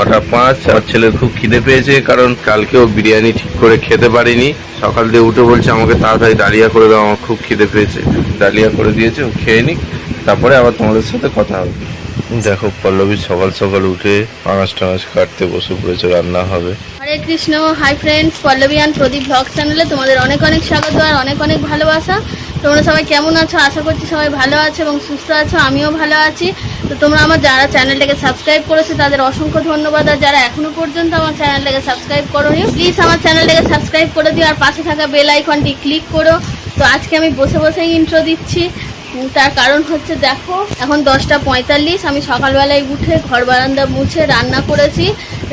নটা পাঁচ, আমার ছেলের খুব খিদে পেয়েছে, কারণ কালকেও বিরিয়ানি ঠিক করে খেতে পারিনি। সকাল দিয়ে উঠে বলছে, আমাকে তাড়াতাড়ি ডালিয়া করে দাও, আমার খুব খিদে পেয়েছে। ডালিয়া করে দিয়েছে, ও খেয়ে নিক, তারপরে আবার তোমাদের সাথে কথা হবে। দেখো, পল্লবী সকাল সকাল উঠে পাঁচ টাঙাশ কাটতে বসে পড়েছে, রান্না হবে। হরে কৃষ্ণ, হাই ফ্রেন্ডস পল্লবিয়ান প্রদীপ ব্লগ চ্যানেলে তোমাদের অনেক অনেক স্বাগত আর অনেক অনেক ভালোবাসা। তোমরা সবাই কেমন আছো? আশা করছি সবাই ভালো আছো এবং সুস্থ আছো, আমিও ভালো আছি। তো তোমরা আমার যারা চ্যানেলটাকে সাবস্ক্রাইব করেছ, তাদের অসংখ্য ধন্যবাদ। আর যারা এখনও পর্যন্ত আমার চ্যানেলটাকে সাবস্ক্রাইব করোনি প্লিজ আমার চ্যানেলটাকে সাবস্ক্রাইব করে দিও, আর পাশে থাকা বেল আইকনটি ক্লিক করো। তো আজকে আমি বসে বসেই ইন্ট্রো দিচ্ছি। তার কারণ হচ্ছে, দেখো, এখন দশটা পঁয়তাল্লিশ, আমি সকালবেলায় উঠে ঘর বারান্দা মুছে রান্না করেছি।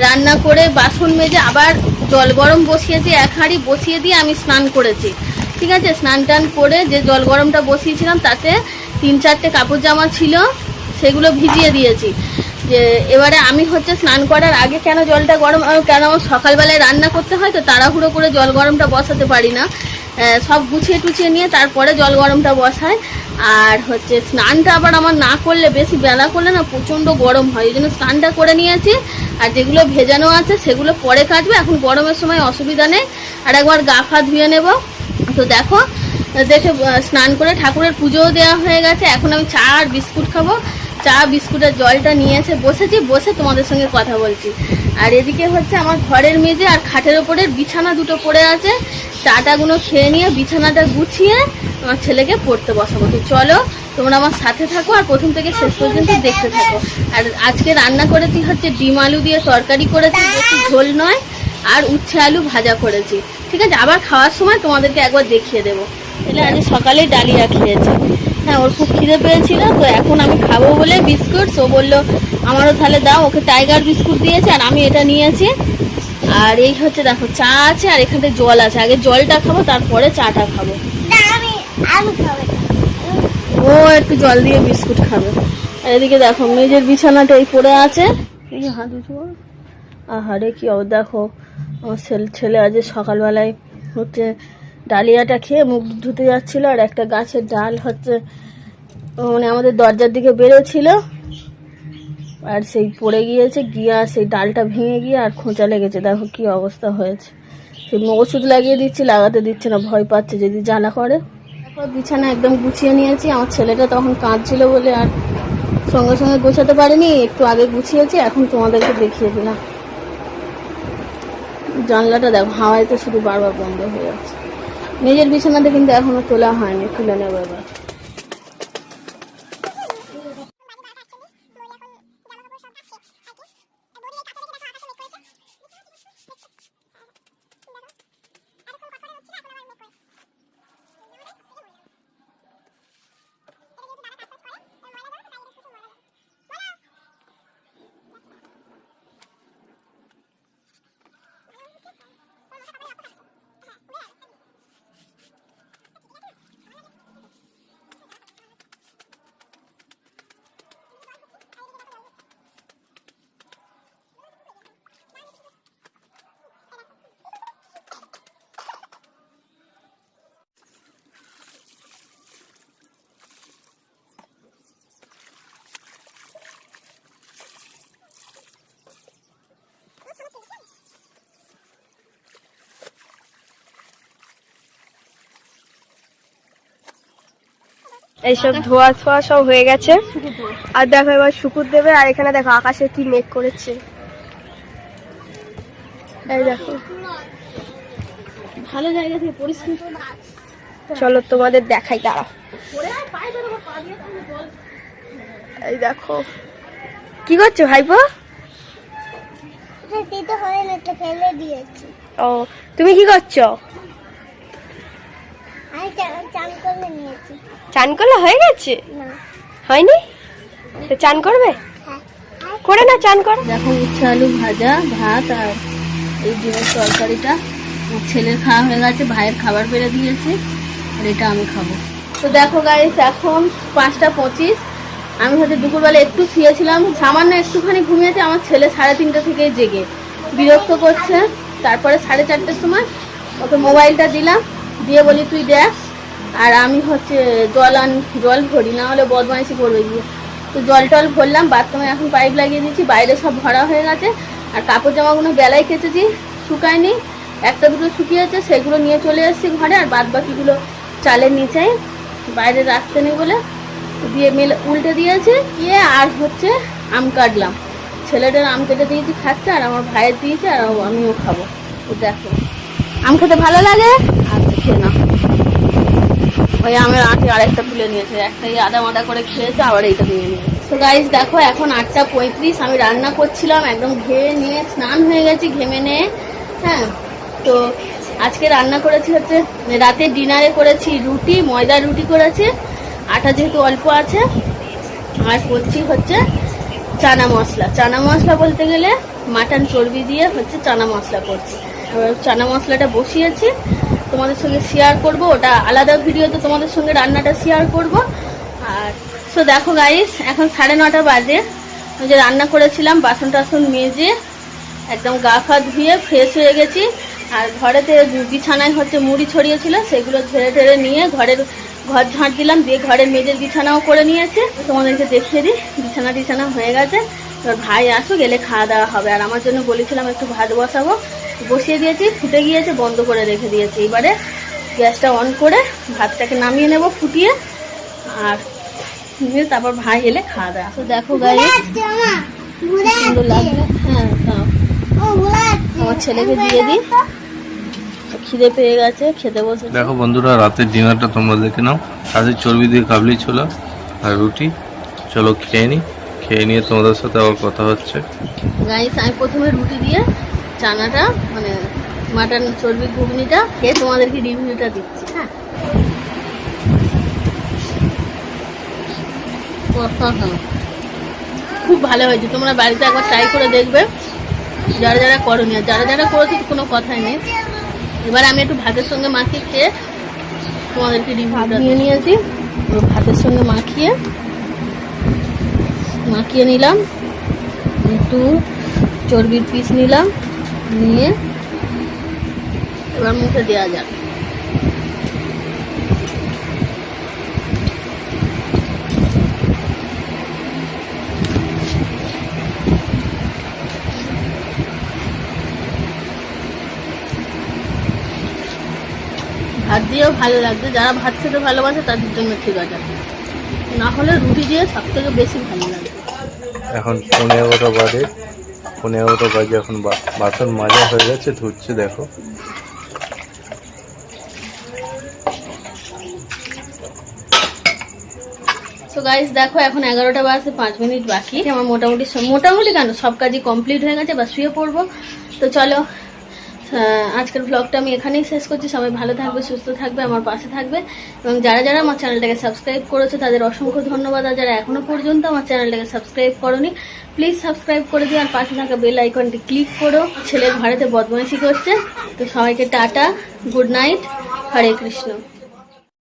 রান্না করে বাসন মেজে আবার জল গরম বসিয়েছি, এক হাঁড়ি বসিয়ে দিয়ে আমি স্নান করেছি। ঠিক আছে? স্নান টান করে যে জল গরমটা বসিয়েছিলাম, তাতে তিন চারটে কাপড় জামা ছিল। সেগুলো ভিজিয়ে দিয়েছি। যে এবারে আমি হচ্ছে স্নান করার আগে কেন জলটা গরম কেন সকালবেলায় রান্না করতে হয়? তো তাড়াহুড়ো করে জল গরমটা বসাতে পারি না। সব গুছিয়ে টুছিয়ে নিয়ে তারপরে জল গরমটা বসায় আর হচ্ছে স্নানটা আবার আমার না করলে বেশি বেলা করলে না প্রচণ্ড গরম হয়। এই জন্য স্নানটা করে নিয়েছি। আর যেগুলো ভেজানো আছে সেগুলো পরে কাটবে। এখন গরমের সময় অসুবিধা নেই। আর একবার গা ফা ধুয়ে নেব। তো দেখো, দেখে স্নান করে ঠাকুরের পুজোও দেওয়া হয়ে গেছে। এখন আমি চা আর বিস্কুট খাব। চা বিস্কুটের জলটা নিয়ে এসে বসেছি, বসে তোমাদের সঙ্গে কথা বলছি। আর এদিকে হচ্ছে আমার ঘরের মেঝে আর খাটের ওপরে বিছানা দুটো পড়ে আছে। চাটাগুলো খেয়ে নিয়ে বিছানাটা গুছিয়ে আমার ছেলেকে পড়তে বসাবো। তো চলো, তোমরা আমার সাথে থাকো আর প্রথম থেকে শেষ পর্যন্ত দেখতে থাকো। আর আজকে রান্না করেছি হচ্ছে ডিম আলু দিয়ে তরকারি করেছি, বেশি ঝোল নয়, আর উচ্ছে আলু ভাজা করেছি। ঠিক আছে, আবার খাওয়ার সময় তোমাদেরকে একবার দেখিয়ে দেবো। তাহলে আজ সকালে ডালিয়া খেয়েছে। হ্যাঁ ওর খুব খিদে পেয়েছিল তো এখন আমি খাব বলে বিস্কুট। ও বলল আমারও তাহলে দাও ওকে টাইগার বিস্কুট দিয়েছে আর আমি এটা নিয়েছি। আর এই হচ্ছে দেখো চা আছে আর এখানে জল আছে। আগে জলটা খাব তারপরে চাটা খাব। ও একটু জল দিয়ে বিস্কুট খাবে। আর এদিকে দেখো মেজের বিছানাটা এই পড়ে আছে। এই হাত। আহারে কি অব দেখো আমার ছেলে ছেলে আজ সকালবেলায় হচ্ছে ডালিয়াটা খেয়ে মুখ ধুতে যাচ্ছিল আর একটা গাছের ডাল হচ্ছে মানে আমাদের দরজার দিকে বেরোছিল আর সেই পড়ে গিয়েছে, গিয়ে আর সেই ডালটা ভেঙে গিয়ে আর খোঁচা লেগেছে। দেখো কি অবস্থা হয়েছে। সেই ওষুধ লাগিয়ে দিচ্ছি, লাগাতে দিচ্ছে না, ভয় পাচ্ছে যদি জ্বালা করে। তারপর বিছানা একদম গুছিয়ে নিয়েছি। আমার ছেলেটা তখন কাঁদছিল বলে আর সঙ্গে সঙ্গে গোছাতে পারিনি, একটু আগে গুছিয়েছি, এখন তোমাদেরকে দেখিয়ে দিলাম। জানলাটা দেখো হাওয়াইতে শুধু বারবার বন্ধ হয়ে যাচ্ছে। নিজের বিছানাতে কিন্তু এখনও তোলা হয়নি তুলে নেব এবার। এইসব ধোয়া ধোয়া সব হয়ে গেছে। আর দেখো এবার শুকুর দেবে আর এখানে দেখো আকাশে কি মেঘ করেছে। এই দেখো। ভালো জায়গা থেকে পরিষ্কার। চলো তোমাদের দেখাই তারা এই দেখো। কি করছ ভাইপো? হয় ও তুমি কি করছ? চান করলে হয়ে গেছে? হয়নি? তো চান করবে? হ্যাঁ। করে না চান কর। দেখো উচ্ছে আলু ভাজা ভাত আর এই ডিমের তরকারিটা ছেলের খাওয়া হয়ে গেছে ভাইয়ের খাবার বেড়ে দিয়েছে আর এটা আমি খাব। তো দেখো গাইস এখন পাঁচটা পঁচিশ। আমি হয়তো দুপুরবেলা একটু শুয়েছিলাম সামান্য একটুখানি ঘুমিয়েছে আমার ছেলে সাড়ে তিনটে থেকে জেগে বিরক্ত করছে। তারপরে সাড়ে চারটের সময় ওকে মোবাইলটা দিলাম দিয়ে বলি, তুই দেখ, আর আমি হচ্ছে জল আন, জল ভরি না হলে বদমাইশি করবে গিয়ে। তো জল টল ভরলাম, বাথরুমে এখন পাইপ লাগিয়ে দিয়েছি, বাইরে সব ভরা হয়ে গেছে, আর কাপড় জামাগুলো বেলায় কেচেছি, শুকায়নি, একটা দুটো শুকিয়েছে, সেগুলো নিয়ে চলে এসেছি ঘরে, আর বাদ বাকিগুলো চালের নিচে, বাইরে রাখতে নেই বলে, দিয়ে মেলে, উল্টে দিয়েছে, দিয়ে আর হচ্ছে আম কাটলাম। ছেলেটার আম কেটে দিয়েছি খাচ্ছে, আর আমার ভাইয়ের দিয়েছে, আর আমিও খাব। দেখো, আম খেতে ভালো লাগে? খেয়ে নাও। ওই আমের আঁটি আরেকটা তুলে নিয়েছে। একটাই আদা মাদা করে খেয়েছে, আবার এইটা নিয়ে নিয়েছে। তো গাইজ দেখো, এখন আটটা পঁয়ত্রিশ, আমি রান্না করছিলাম, একদম ঘেয়ে নিয়ে স্নান হয়ে গেছি, ঘেমে নিয়ে। হ্যাঁ তো আজকে রান্না করেছি হচ্ছে, রাতে ডিনারে করেছি রুটি ময়দার রুটি করেছি, আটা যেহেতু অল্প আছে, আর করছি হচ্ছে চানা মশলা। চানা মশলা বলতে গেলে মাটন চর্বি দিয়ে হচ্ছে চানা মশলা করছি। এবার চানা মশলাটা বসিয়েছি তোমাদের সঙ্গে শেয়ার করব। ওটা আলাদা ভিডিওতে তোমাদের সঙ্গে রান্নাটা শেয়ার করব। আর সো দেখো গাইস এখন সাড়ে নটা বাজে। যে রান্না করেছিলাম, বাসন টাসন মেজে একদম গা ফা ধুয়ে ফ্রেশ হয়ে গেছি। আর ঘরেতে বিছানায় হচ্ছে মুড়ি ছড়িয়েছিল, সেগুলো ঝেড়ে ঝেড়ে নিয়ে ঘরের ঘর ঝাঁট দিলাম, দিয়ে ঘরের মেজের বিছানাও করে নিয়েছে। তোমাদেরকে দেখিয়ে দিই, বিছানা টিছানা হয়ে গেছে। এবার ভাই আসো গেলে খাওয়া দাওয়া হবে। আর আমার জন্য বলেছিলাম একটু ভাত বসাবো। বসিয়ে দিয়েছি ফুটে গিয়েছে বন্ধ করে রেখে দিয়েছি। এবারে গ্যাসটা অন করে ভাতটাকে নামিয়ে নেব ফুটিয়ে আর নিয়ে তারপর ভাই এলে খাওয়া দাওয়া। তো দেখো গাড়ি সুন্দর লাগবে হ্যাঁ দাও। আমার ছেলেকে দিয়ে দিই। খিদে পেয়ে গেছে খেতে বসে দেখো বন্ধুরা রাতের ডিনারটা তোমরা দেখে নাও। আজকে চর্বি দিয়ে কাবলি ছোলা আর রুটি। চলো খেয়ে নি। খেয়ে নিয়ে তোমাদের সাথে আবার কথা হচ্ছে। গাইস আমি প্রথমে রুটি দিয়ে চানাটা মানে মাটন চর্বি ঘুগনিটা খেয়ে তোমাদেরকে রিভিউটা দিচ্ছি হ্যাঁ। খুব ভালো হয়েছে তোমরা বাড়িতে একবার ট্রাই করে দেখবে। যারা যারা করনি আর যারা যারা করেছে কোনো কথাই নেই। এবার আমি একটু ভাতের সঙ্গে মাখিয়ে খেয়ে তোমাদেরকে রিভিউটা নিয়ে নিয়েছি। ভাতের সঙ্গে মাখিয়ে মাখিয়ে নিলাম। একটু চর্বির পিস নিলাম। নিয়ে এবার মুখে দেওয়া যাক। ভাত দিয়েও ভালো লাগছে। যারা ভাত খেতে ভালোবাসে তাদের জন্য ঠিক আছে। না হলে রুটি দিয়ে সব থেকে বেশি ভালো লাগে। এখন পনেরো এগারোটা বাজে পনেরো এগারোটা বাজে এখন বাসন মাজা হয়ে গেছে, ধুচ্ছে, দেখো। তো গাইস দেখো, এখন এগারোটা বাজে পাঁচ মিনিট বাকি। আমার মোটামুটি মোটামুটি কেন? সব কাজই কমপ্লিট হয়ে গেছে, বা শুয়ে পড়ব। তো চলো আজকের ব্লগটা আমি এখানেই শেষ করছি। সবাই ভালো থাকবে, সুস্থ থাকবে, আমার পাশে থাকবে। এবং যারা যারা আমার চ্যানেলটাকে সাবস্ক্রাইব করেছে, তাদের অসংখ্য ধন্যবাদ। আর যারা এখনও পর্যন্ত আমার চ্যানেলটাকে সাবস্ক্রাইব করনি প্লিজ সাবস্ক্রাইব করে দিই আর পাশে থাকা বেল আইকনটি ক্লিক করো। ছেলের ঘরেতে বদমাইশি করছে। তো সবাইকে tata good night Hare Krishna.